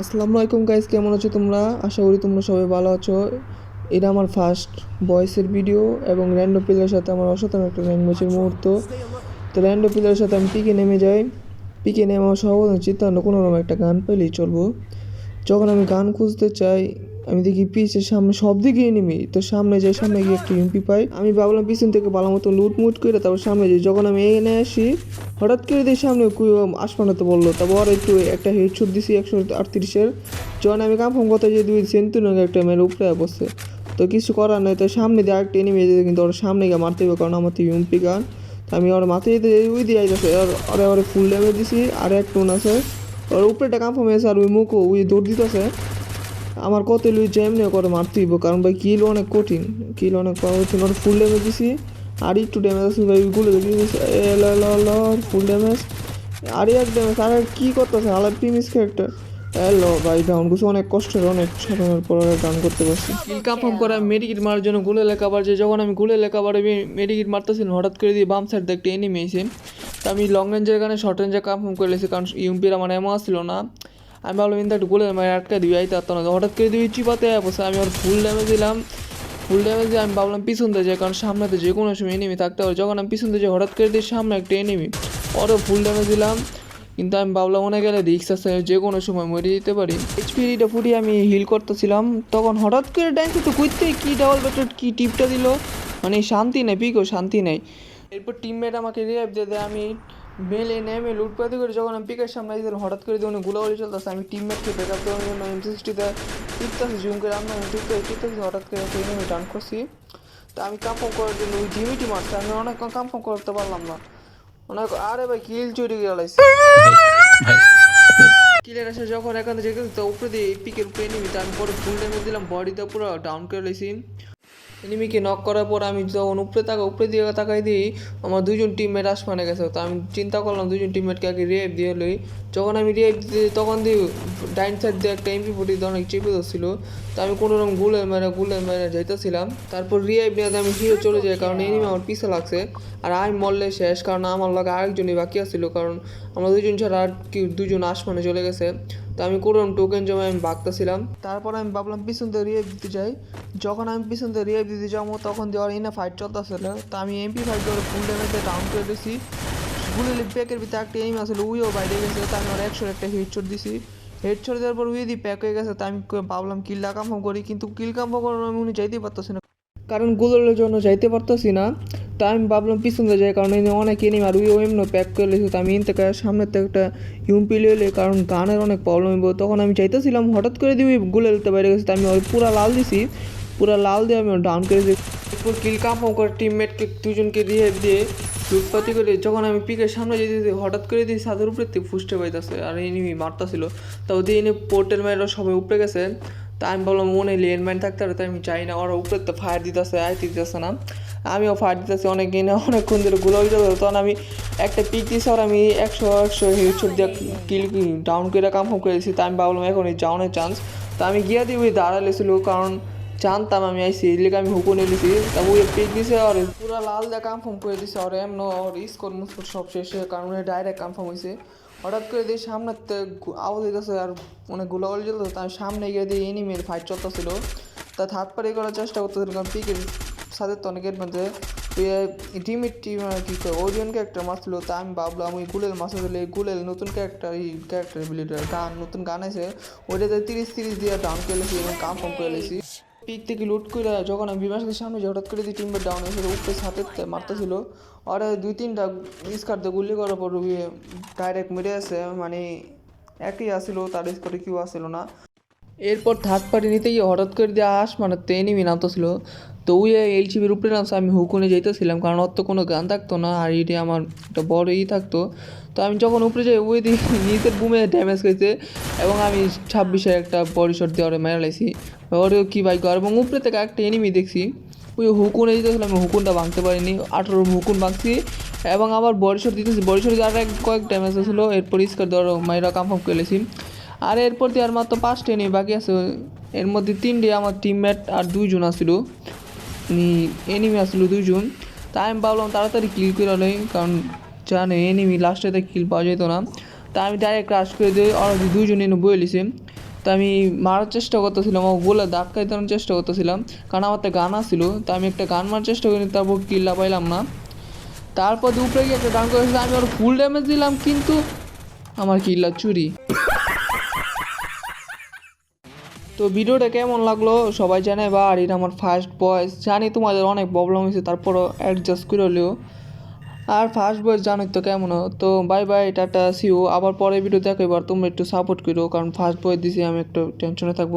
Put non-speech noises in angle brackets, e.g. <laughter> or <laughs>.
আসসালামু আলাইকুম গাইজ কেমন আছো তোমরা? আশা করি তোমরা সবাই ভালো আছো। এটা আমার ফার্স্ট ভয়েসের ভিডিও এবং র্যান্ডো পিলের সাথে আমার অসাধারণ একটা ল্যাঙ্গুয়েজের মুহূর্ত। তো র্যান্ডো পিলের সাথে আমি পিকে নেমে যাই। পিকে নেমে আমার সর্বপ্রথম চিত্তান্ন কোনো রকম একটা গান পেলেই চলবো। যখন আমি গান খুঁজতে চাই আমি দেখি পিছের সামনে সব দিকে এনিমি তো সামনে যাই, সামনে গিয়ে একটা ইউপি পাই। আমি ভাবলাম পিছন থেকে ভালো মতো লুট মুট করে তারপর সামনে যাই। যখন আমি এনে আসি, হঠাৎ করে দেখি সামনে কুই আসমানাতে বলল। তারপর একটু একটা হেডশট দিছি, একশো আটত্রিশের। যখন আমি কামফাম কথা যে দুই সেন্তুন একটা মেয়ের উপরে বসে। তো কিছু করার নেই, তো সামনে দিয়ে আরেকটা এনিমি যেতে কিন্তু ওর সামনে গিয়ে মারতে হবে, কারণ আমার তো ইউপি গান তো আমি ওর মাথায় যেতে ওই দিয়ে আইতেছে। ওরে ওরে ফুল ড্যামেজ দিছি আর এক টোন আছে। ওর উপরেটা কামফাম হয়েছে, আর ওই মুখও, ওই দৌড় দিতেছে। আমার কত লুই যেমনি করে মারতে হইব, কারণ ভাই কিল অনেক কঠিন। কিল অনেক কঠিন ওর ফুল ড্যামেজ দিছি, আর একটু ড্যামেজ আছে, ভাই দেখি ফুল ড্যামেজ আর এক ড্যামেজ আর কী করতেছে আলার প্রিমিস ক্যারেক্টার হ্যালো ভাই ডাউন করছে, অনেক কষ্টের, অনেক সাধনের পর ডাউন করতে পারছি। কিল করে আমি মেডিকেট মারার জন্য গুলে লেখা পারছে যখন আমি গুলে লেখা পারে মেডিকেট মারতেছিলাম, হঠাৎ করে দিয়ে বাম সাইড দেখতে এনিমি এসে, তা আমি লং রেঞ্জের কারণে শর্ট রেঞ্জে কাফাম করে লেছি, কারণ ইউম্পির আমার এমন আসছিল না। আমি ভাবলাম, ইন্দা, একটু গোলে মানে আটকা দিবি, আইতে পারতাম না। হঠাৎ করে দিবি, চিপাতে বসে আমি ওর ফুল ড্যামেজ দিলাম। ফুল ড্যামেজ দিয়ে আমি ভাবলাম, পিছন দিয়ে যায় কারণ সামনেতে যে কোনো সময় এনিমি থাকতে পারে যখন আমি পিছন দিয়ে যাই, হঠাৎ করে দিই, সামনে একটা এনিমি ওরও ফুল ড্যামেজ দিলাম। কিন্তু আমি ভাবলাম মনে গেলে রিক্স আছে যে কোনো সময় মরে যেতে পারি। এইচপিটা ফুটিয়ে আমি হিল করতেছিলাম। তখন হঠাৎ করে ড্যান্স তো কুইতে কি ডাবল ব্যাটার কি টিপটা দিল? মানে শান্তি নেই, পিকো, শান্তি নেই। এরপর টিমমেট আমাকে রিয়াইভ দিয়ে দেয়, আমি মেলে নেমে লুটপাতি করে। যখন আমি পিকের সামনে আসছিলাম হঠাৎ করে দিয়ে গুলাগুলি চলতেছে আমি টিমমেটকে ব্যাক আপ দেওয়ার জন্য এম সিক্সটিতে টিপতেছি জুম করে। আমরা টিপতে টিপতেছি হঠাৎ করে একটা এনিমি ডান করছি। তো আমি কামফাম করার জন্য ওই জিমিটি মারছে আমি অনেক কামফাম করতে পারলাম না। অনেক আরে ভাই কিল চুরি গেলাইছে কিলের আসে যখন এখান থেকে উপরে দিয়ে পিকের উপরে তো আমি পরে ফুল ড্যামেজ দিলাম বডিতে পুরো ডাউন করে লেছি এনিমিকে নক করার পর আমি যখন উপরে তাকা উপরে দিয়ে তাকাই দিই আমার দুজন টিমমেট আসমানে গেছে। তো আমি চিন্তা করলাম দুজন টিমমেটকে আগে রিয়েভ দিয়ে লই। যখন আমি রিয়েভ দিতে তখন দিই ডাইন সাইড দিয়ে একটা এমপি ফোর্টি অনেক চেপে ধরছিল তো আমি কোনো রকম গুলে মেরে গুলে মেরে যাইতেছিলাম। তারপর রিয়েভ নিয়ে আমি হিরো চলে যাই, কারণ এনিমি আমার পিছে লাগছে। আর আমি মরলে শেষ, কারণ আমার লগে আরেকজনই বাকি আছিল। কারণ আমরা দুজন ছাড়া আর কি দুজন আসমানে চলে গেছে। তো আমি করলাম টোকেন জমা, আমি বাগতেছিলাম। তারপর আমি ভাবলাম, পিছন দিয়ে রিয়েভ দিতে যাই। যখন আমি পিছন দিয়ে রিয়েভ দিতে যাব, তখন দিয়ে ওর এনে ফাইট চলতেছিল তো আমি এমপি ফাইট করে ফুল ড্যামেজে ডাউন করে দিছি। গুলি প্যাকের ভিতরে একটা এম আসলে উইও বাইরে গেছে, তো আমি ওর একশোর একটা হেডশট দিছি। হেডশট দেওয়ার পর উই দিয়ে প্যাক হয়ে গেছে, তো আমি ভাবলাম কিল্লা কামফাম করি, কিন্তু কিল কামফাম করার আমি উনি যাইতেই পারতেছি না। কারণগুলোর জন্য যাইতে পারতেছি না। তো আমি ভাবলাম পিছন দিয়ে যাই, কারণ এনে অনেক এনিমি আর উইও এমন প্যাক করে লেছি, তো আমি এন থেকে সামনের থেকে একটা ইউম্পি লিয়ে কারণ গানের অনেক প্রবলেম হইব। তখন আমি চাইতেছিলাম হঠাৎ করে দিবি গুলে দিতে বাইরে গেছে, তো আমি ওই পুরা লাল দিছি, পুরা লাল দিয়ে আমি ডাউন করে দিই এরপর কিল কামফাম করে টিমমেটকে দুজনকে রিহেভ দিয়ে লুটপাতি করে, যখন আমি পিকের সামনে যেতে হঠাৎ করে দিই ছাদের উপরে ফুসতে পাইতেছে, আর এনিমি মারতাছিল। তা ওদের এনে পোর্টেল মাইরা সবাই উপরে গেছে। তা আমি বললাম, মনে লেন ম্যান থাকতে পারে। তাই আমি চাই না। ওরা উপরে তো ফায়ার দিতেছে আইতে দিতেছে না। আমিও ফায়ার দিতেছি অনেক এনে অনেকক্ষণ ধরে গুলো তখন আমি একটা পিক দিয়েছি আর আমি একশো একশো হেডশট দিয়ে কিল ডাউন করে কামফাম করে দিয়েছি তা আমি ভাবলাম, এখন এই যাওয়ানোর চান্স তা আমি গিয়া দিয়ে ওই দাঁড়ালেছিল কারণ জানতাম আমি আইসি এর আমি হুকুন এনেছি তা ওই পিক দিছে আর পুরো লাল দিয়ে কনফার্ম করে দিছে আর এমন আর স্কোর মুস্কোর সব শেষে কারণ ডাইরেক্ট কনফার্ম হয়েছে হঠাৎ করে দিয়ে সামনে আওয়াজ হইতেছে আর অনেক গোলাগুলি চলতেছে তার সামনে গিয়ে দিয়ে এনিমির ফাইট চলতেছিল। তার হাত পাড়ি করার চেষ্টা করতেছিল কারণ পিকের সাথে তো অনেকের মধ্যে টিমের টিম আর কি ওরিয়ন ক্যারেক্টার মারছিল, তা আমি ভাবলাম ওই গুলেল মাসে দিলে গুলেল নতুন ক্যারেক্টার এই ক্যারেক্টার বিলিটার গান, নতুন গান আছে ওইটাতে তিরিশ তিরিশ দিয়ে ডাউন করে লেছি এবং কনফার্ম করে লেছি। পিক থেকে লুট করে যখন আমি বিমাসের সামনে যে হঠাৎ করে দিয়ে টিমবার ডাউন হয়েছিল উঠতে সাথে মারতে ছিল আর দুই তিনটা স্কার দিয়ে গুলি করার পর রুবি ডাইরেক্ট মেরে আসে মানে একই আসিল তার স্কোরে কেউ আসিল না। এরপর থার্ড পার্টি নিতে গিয়ে হঠাৎ করে দিয়ে আস মানে তো এনিমি নামতেছিল। তো ওই এলসিবির উপরে নামছে আমি হুকুনে যাইতেছিলাম, কারণ ওর তো কোনো গান থাকতো না, আর এটি আমার একটা বড় ই থাকতো। তো আমি যখন উপরে যাই, ওই দিন <laughs> নিজের বুমে ড্যামেজ খেয়েছে, এবং আমি ছাব্বিশে একটা বডি শট দিয়ে ওরে মেরে লাইছি। ওরেও কী বাইক এবং উপরে থেকে একটা এনিমি দেখছি। ওই হুকুনে দিতেছিলাম আমি হুকুনটা ভাঙতে পারিনি, আঠারো হুকুন ভাঙছি, এবং আবার বডি শট দিতেছি। বডি শট আর এক কয়েক ড্যামেজ ছিল এরপর স্কার দেওয়ার মাইরা কনফার্ম করেছি আর এরপর দিয়ে আর মাত্র পাঁচটা নেই বাকি আছে, এর মধ্যে তিনটে আমার টিমমেট আর দুইজন আসছিল এনিমি আসছিল দুইজন। তাই আমি ভাবলাম তাড়াতাড়ি কিল করে লই কারণ জানে এনিমি লাস্টে কিল পাওয়া যেত না। তা আমি ডাইরেক্ট ক্রাশ করে দিই, আর দুইজন এনে বয়ে লিছে তো আমি মারার চেষ্টা করতেছিলাম, ও গোলে ধাক্কাই দেওয়ার চেষ্টা করতেছিলাম, কারণ আমার তো গান আসছিল তো আমি একটা গান মারার চেষ্টা করি তারপর কিল্লা পাইলাম না। তারপর দিয়ে উপরে গিয়ে একটা ডাউন করেছিল, আমি ওর ফুল ড্যামেজ দিলাম, কিন্তু আমার কিল্লা চুরি। তো ভিডিওটা কেমন লাগল? সবাই জানে বা আর এটা আমার ফার্স্ট বয়স জানি তোমাদের অনেক প্রবলেম হয়েছে তারপরও অ্যাডজাস্ট করে হলেও আর ফার্স্ট বয়স জানোই তো কেমন। তো বাই বাই টাটা সিও আবার পরে ভিডিও দেখো এবার তোমরা একটু সাপোর্ট করো কারণ ফার্স্ট বয়স দিছি, আমি একটু টেনশনে থাকব।